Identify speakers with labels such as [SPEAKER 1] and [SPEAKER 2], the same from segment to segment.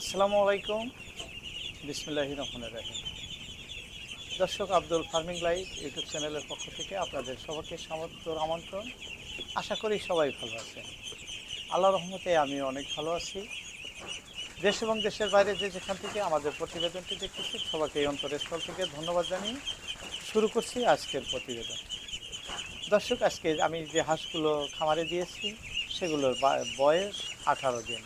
[SPEAKER 1] আসসালামু আলাইকুম। বিসমুল্লাহ রহমানের রাহিম। দর্শক আব্দুল ফার্মিং লাইভ ইউটিউব চ্যানেলের পক্ষ থেকে আপনাদের সবাইকে সামর্থ্য আমন্ত্রণ। আশা করি সবাই ভালো আছেন। আল্লাহ রহমতে আমি অনেক ভালো আছি। দেশ এবং দেশের বাইরে যে যেখান থেকে আমাদের প্রতিবেদনটি দেখতেছি সবাইকে এই অন্তরের থেকে ধন্যবাদ জানিয়ে শুরু করছি আজকের প্রতিবেদন। দর্শক, আজকে আমি যে হাঁসগুলো খামারে দিয়েছি, সেগুলোর বয়স আঠারো দিন।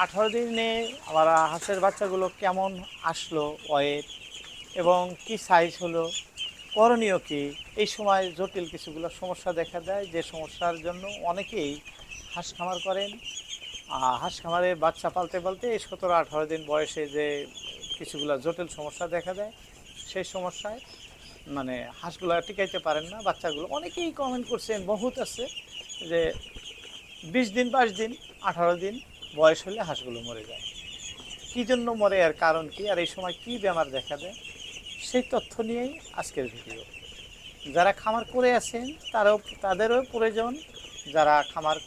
[SPEAKER 1] আঠারো দিনে আমার হাঁসের বাচ্চাগুলো কেমন আসলো, ওয়েট এবং কি সাইজ হলো, করণীয় কি? এই সময় জটিল কিছুগুলো সমস্যা দেখা দেয়, যে সমস্যার জন্য অনেকেই হাঁস খামার করেন। হাঁস খামারে বাচ্চা পালতে পালতে এই সতেরো আঠারো দিন বয়সে যে কিছুগুলো জটিল সমস্যা দেখা দেয়, সেই সমস্যায় মানে হাঁসগুলো টিকাইতে পারেন না, বাচ্চাগুলো। অনেকেই কমেন্ট করছেন, বহুত আছে, যে বিশ দিন, বাইশ দিন, আঠারো দিন বয়স হলে হাঁসগুলো মরে যায়। কী জন্য মরে আর কারণ কি, আর এই সময় কী বেমার দেখা দেয়, সেই তথ্য নিয়েই আজকের ভিডিও। যারা খামার করে আছেন, তারাও, তাদেরও প্রয়োজন। যারা খামার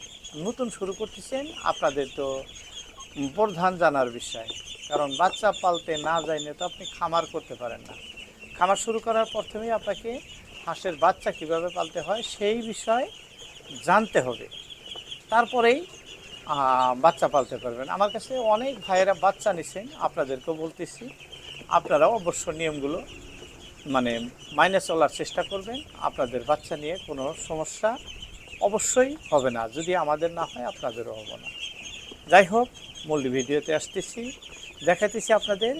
[SPEAKER 1] নতুন শুরু করতেছেন, আপনাদের তো প্রধান জানার বিষয়। কারণ বাচ্চা পালতে না যাইলে তো আপনি খামার করতে পারেন না। খামার শুরু করার প্রথমেই আপনাকে হাঁসের বাচ্চা কীভাবে পালতে হয়, সেই বিষয় জানতে হবে। তারপরেই বাচ্চা পালতে পারবেন। আমার কাছে অনেক ভাইয়েরা বাচ্চা নিছেন, আপনাদেরকেও বলতেছি, আপনারাও অবশ্য নিয়মগুলো মানে মাইনে চলার চেষ্টা করবেন। আপনাদের বাচ্চা নিয়ে কোনো সমস্যা অবশ্যই হবে না। যদি আমাদের না হয়, আপনাদেরও হবে না। যাই হোক, মূল ভিডিওতে আসতেছি দেখাতেছি আপনাদের।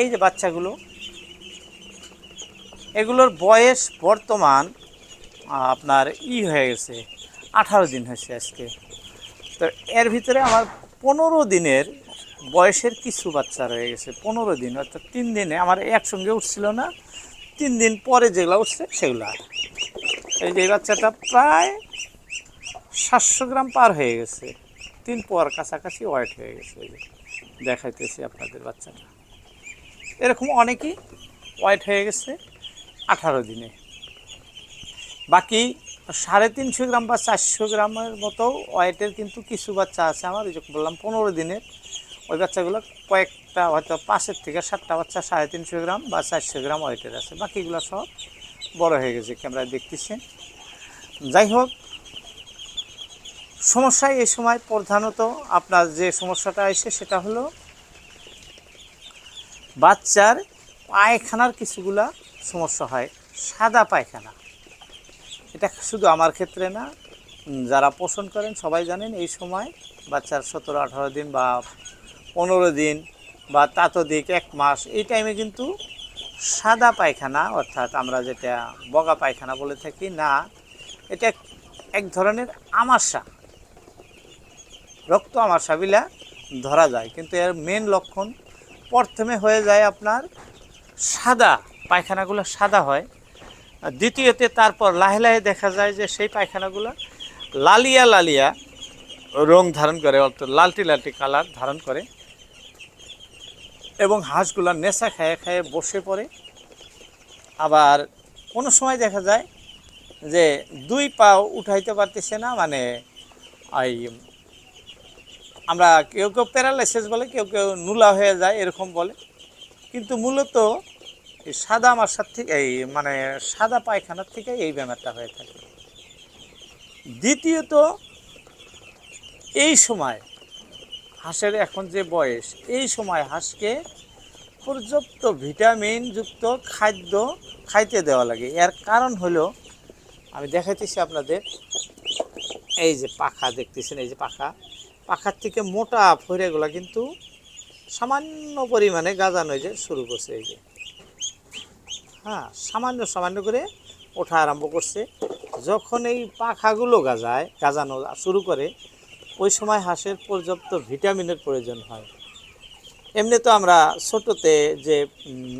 [SPEAKER 1] এই যে বাচ্চাগুলো, এগুলোর বয়স বর্তমান আপনার ই হয়ে গেছে, আঠারো দিন হয়েছে আজকে। তো এর ভিতরে আমার পনেরো দিনের বয়সের কিছু বাচ্চা রয়ে গেছে, পনেরো দিন, অর্থাৎ তিন দিনে আমার একসঙ্গে উঠছিল না, তিন দিন পরে যেগুলো উঠছে সেগুলো। এই যে বাচ্চাটা প্রায় সাতশো গ্রাম পার হয়ে গেছে, তিন পর কাছাকাছি ওয়েট হয়ে গেছে, এই যে দেখাইতেছি আপনাদের বাচ্চাটা। এরকম অনেকই ওয়েট হয়ে গেছে আঠারো দিনে। বাকি সাড়ে তিনশো গ্রাম বা চারশো গ্রামের মতো ওয়েটের কিন্তু কিছু বাচ্চা আছে আমার ওই যে বললাম পনেরো দিনের। ওই বাচ্চাগুলো কয়েকটা হয়তো পাঁচের থেকে সাতটা বাচ্চা সাড়ে তিনশো গ্রাম বা চারশো গ্রাম ওয়েটের আছে। বাকিগুলো সব বড় হয়ে গেছে ক্যামেরায় দেখতেছেন যাই হোক সমস্যায় এই সময় প্রধানত আপনার যে সমস্যাটা এসে সেটা হলো বাচ্চার পায়খানার কিছুগুলা সমস্যা হয়, সাদা পায়খানা। এটা শুধু আমার ক্ষেত্রে না যারা পোষণ করেন সবাই জানেন এই সময় বাচ্চার সতেরো, আঠারো দিন বা পনেরো দিন বা তাতোদিক এক মাস, এই টাইমে কিন্তু সাদা পায়খানা, অর্থাৎ আমরা যেটা বগা পায়খানা বলে থাকি, না, এটা এক- ধরনের আমাশা। রক্ত আমাশাবিলা ধরা যায়, কিন্তু এর মেন লক্ষণ প্রথমে হয়ে যায় আপনার সাদা, পায়খানাগুলো সাদা হয়। দ্বিতীয়তে তারপর লাহে লাহে দেখা যায় যে সেই পায়খানাগুলো লালিয়া লালিয়া রং ধারণ করে, অর্থাৎ লালটি লালটি কালার ধারণ করে এবং হাঁসগুলা নেশা খায়ে খায়ে বসে পড়ে। আবার কোনো সময় দেখা যায় যে দুই পা উঠাইতে পারতেছে না মানে এই আমরা কেউ কেউ প্যারালাইসিস বলে, কেউ কেউ নুলা হয়ে যায় এরকম বলে। কিন্তু মূলত এই সাদা মাসার থেকে, এই মানে সাদা পায়খানার থেকে এই ব্যাপারটা হয়ে থাকে। দ্বিতীয়ত, এই সময় হাঁসের এখন যে বয়স, এই সময় হাঁসকে পর্যাপ্ত ভিটামিনযুক্ত খাদ্য খাইতে দেওয়া লাগে। এর কারণ হলো, আমি দেখাইতেছি আপনাদের, এই যে পাখা দেখতেছেন, এই যে পাখা। পাখার থেকে মোটা ফইরাগুলা কিন্তু সামান্য পরিমাণে গাজানো যে শুরু করছে এই যে। হ্যাঁ সামান্য সামান্য করে ওঠা আরম্ভ করছে। যখন এই পাখাগুলো গাজায়, গাজানো শুরু করে, ওই সময় হাঁসের পর্যাপ্ত ভিটামিনের প্রয়োজন হয়। এমনি তো আমরা ছোটোতে যে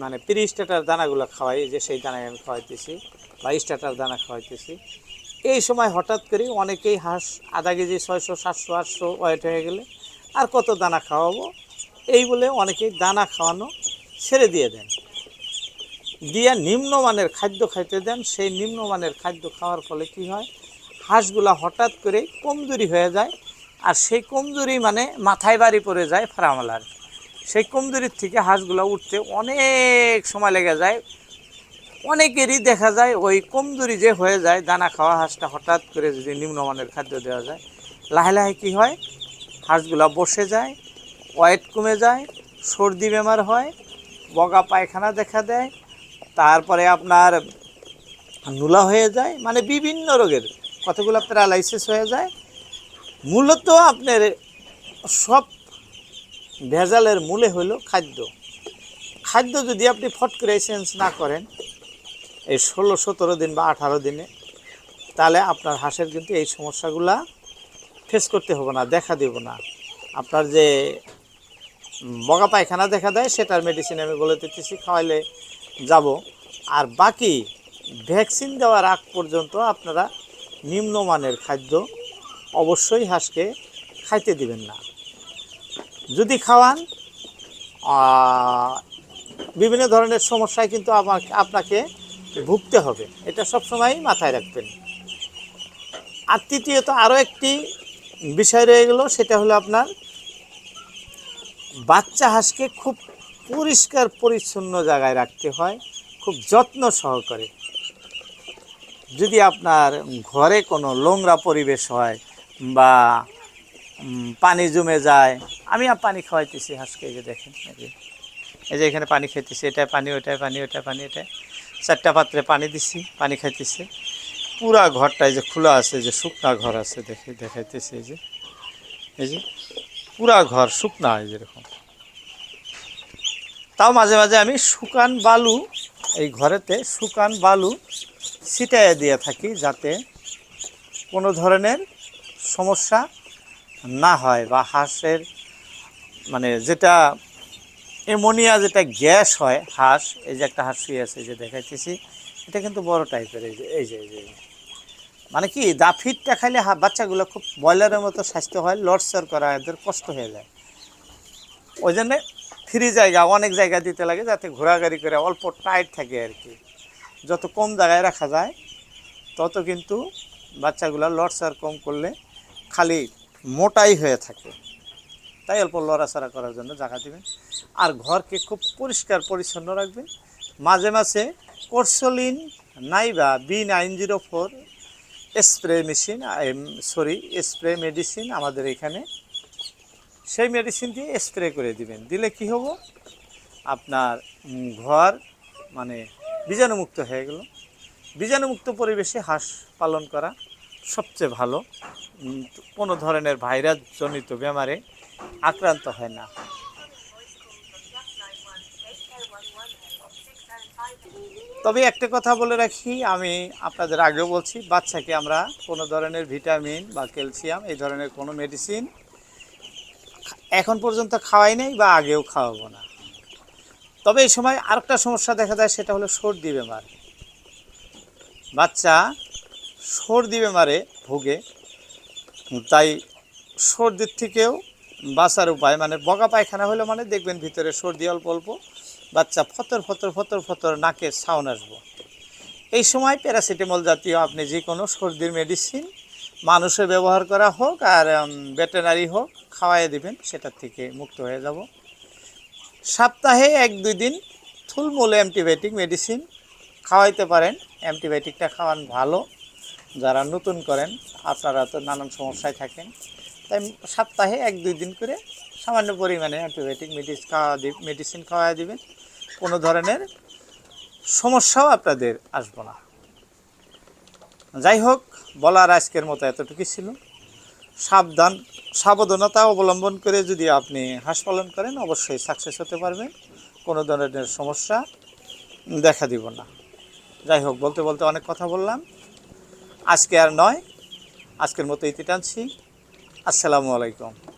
[SPEAKER 1] মানে প্রি স্টার্টার দানাগুলো খাওয়াই, যে সেই দানায় আমি খাওয়াইতেছি বা স্টার্টার দানা খাওয়াইতেছি। এই সময় হঠাৎ করে অনেকেই হাঁস আধা কেজি ছয়শো, সাতশো, আটশো ওয়েট হয়ে গেলে, আর কত দানা খাওয়াবো? এই বলে অনেকেই দানা খাওয়ানো ছেড়ে দিয়ে দেন। দিয়া নিম্নমানের খাদ্য খাইতে দেন। সেই নিম্নমানের খাদ্য খাওয়ার ফলে কি হয়? হাঁসগুলা হঠাৎ করে কমজোরি হয়ে যায়। আর সেই কমজোরি মানে মাথায় বাড়ি পড়ে যায় ফার্মালার। সেই কমজোরির থেকে হাঁসগুলো উঠতে অনেক সময় লেগে যায়। অনেকেরই দেখা যায় ওই কমজোরি যে হয়ে যায়, দানা খাওয়া হাঁসটা হঠাৎ করে যদি নিম্নমানের খাদ্য দেওয়া যায়, লাহে লাহে কী হয়? হাঁসগুলা বসে যায়, ওয়েট কমে যায়, সর্দি বেমার হয়, বগা পায়খানা দেখা দেয় তারপরে আপনার নুলা হয়ে যায় মানে বিভিন্ন রোগের। কতগুলো প্যারালাইসিস হয়ে যায়। মূলত আপনার সব ভেজালের মূলে হলো খাদ্য। খাদ্য যদি আপনি ফট করে চেঞ্জ না করেন, এই ষোলো, সতেরো দিন বা আঠারো দিনে, তাহলে আপনার হাঁসের কিন্তু এই সমস্যাগুলা ফেস করতে হবে না, দেখা দেব না। আপনার যে বগা পায়খানা দেখা দেয়, সেটার মেডিসিন আমি বলে দিতেছি, খাওয়াইলে যাব। আর বাকি ভ্যাকসিন দেওয়ার আগ পর্যন্ত আপনারা নিম্নমানের খাদ্য অবশ্যই হাঁসকে খাইতে দিবেন না। যদি খাওয়ান বিভিন্ন ধরনের সমস্যায় কিন্তু আমাকে আপনাকে ভুগতে হবে। এটা সবসময়ই মাথায় রাখবেন। আর তৃতীয়ত আরও একটি বিষয় রয়ে গেল, সেটা হলো আপনার বাচ্চা হাঁসকে খুব পরিষ্কার পরিচ্ছন্ন জায়গায় রাখতে হয়, খুব যত্ন সহকারে। যদি আপনার ঘরে কোনো নোংরা পরিবেশ হয় বা পানি জমে যায়, আমি পানি খাওয়াইতেছি হাঁসকে যে দেখেন, এই যে এখানে পানি খাইতেছি এটায় পানি ওটায় পানি ওটায় পানি এটায় চারটা পাত্রে পানি দিছি, পানি খাইতেছে। পুরা ঘরটা যে খোলা আছে যে শুকনা ঘর আছে, দেখে, দেখাইতেছে, এই যে এই যে, পুরা ঘর শুকনা, এই যেরকম তাও মাঝে মাঝে আমি শুকান বালু, এই ঘরেতে শুকান বালু ছিটাইয়া দিয়ে থাকি যাতে কোনো ধরনের সমস্যা না হয় বা হাঁসের মানে যেটা এমোনিয়া যেটা গ্যাস হয়, হাঁস, এই যে একটা হাঁস শুয়ে আছে যে দেখাইতেছি, এটা কিন্তু বড় টাইপের, এই যে এই যে এই যে। মানে কি দাফিটটা খাইলে বাচ্চাগুলো খুব ব্রয়লারের মতো স্বাস্থ্য হয় লড়সড় করা, এদের কষ্ট হয়ে যায়। ওই জন্যে ফ্রি জায়গা, অনেক জায়গা দিতে লাগে যাতে ঘোরাঘুরি করে অল্প টাইট থাকে আর কি। যত কম জায়গায় রাখা যায়, তত কিন্তু বাচ্চাগুলো লড়সড় কম করলে খালি মোটাই হয়ে থাকে। তাই অল্প লড়াচড়া করার জন্য জায়গা দেবেন। আর ঘরকে খুব পরিষ্কার পরিচ্ছন্ন রাখবেন। মাঝে মাঝে কোর্সোলিন নাইবা B nine zero four spray machine sorry, spray medicine আমাদের এখানে সেই মেডিসিন দিয়ে স্প্রে করে দিবেন। দিলে কি হব? আপনার ঘর মানে বীজাণুমুক্ত হয়ে গেল। বীজাণুমুক্ত পরিবেশে হাঁস পালন করা সবচেয়ে ভালো। কোনো ধরনের ভাইরাস জনিত বেমারে আক্রান্ত হয় না। তবে একটা কথা বলে রাখি, আমি আপনাদের আগেও বলছি, বাচ্চাকে আমরা কোনো ধরনের ভিটামিন বা ক্যালসিয়াম এই ধরনের কোনো মেডিসিন এখন পর্যন্ত খাওয়াই নেই বা আগেও খাওয়াবো না। তবে এই সময় আরেকটা সমস্যা দেখা যায় সেটা হলো সর্দি বেমার। বাচ্চা সর্দি বেমারে ভোগে, তাই সর্দির থেকেও বাঁচার উপায় মানে বগা পায়খানা হলে মানে দেখবেন ভিতরে সর্দি অল্প অল্প, বাচ্চা ফতর ফতর ফতর ফতর নাকে সাউন আসব। এই সময় প্যারাসিটামল জাতীয় আপনি যে কোনো সর্দির মেডিসিন মানুষের ব্যবহার করা হোক আর ভেটেনারি হোক, খাওয়াই দিবেন সেটার থেকে মুক্ত হয়ে যাব। সপ্তাহে এক, দুই দিন থুলমূল অ্যান্টিবায়োটিক মেডিসিন খাওয়াইতে পারেন। অ্যান্টিবায়োটিকটা খাওয়ান ভালো। যারা নতুন করেন, আপনারা তো নানান সমস্যায় থাকেন। তাই সপ্তাহে এক, দুই দিন করে সামান্য পরিমাণে অ্যান্টিবায়োটিক মেডিসিন খাওয়া মেডিসিন খাওয়াই দিবেন। কোনো ধরনের সমস্যাও আপনাদের আসব না। যাই হোক বলার আজকের মতো এতটুকুই ছিল। সাবধান, সাবধানতা অবলম্বন করে যদি আপনি হাঁস পালন করেন, অবশ্যই সাকসেস হতে পারবেন। কোনো ধরনের সমস্যা দেখা দিব না। যাই হোক বলতে বলতে অনেক কথা বললাম। আজকে আর নয়, আজকের মতো ইতি টানছি। আসসালামু আলাইকুম।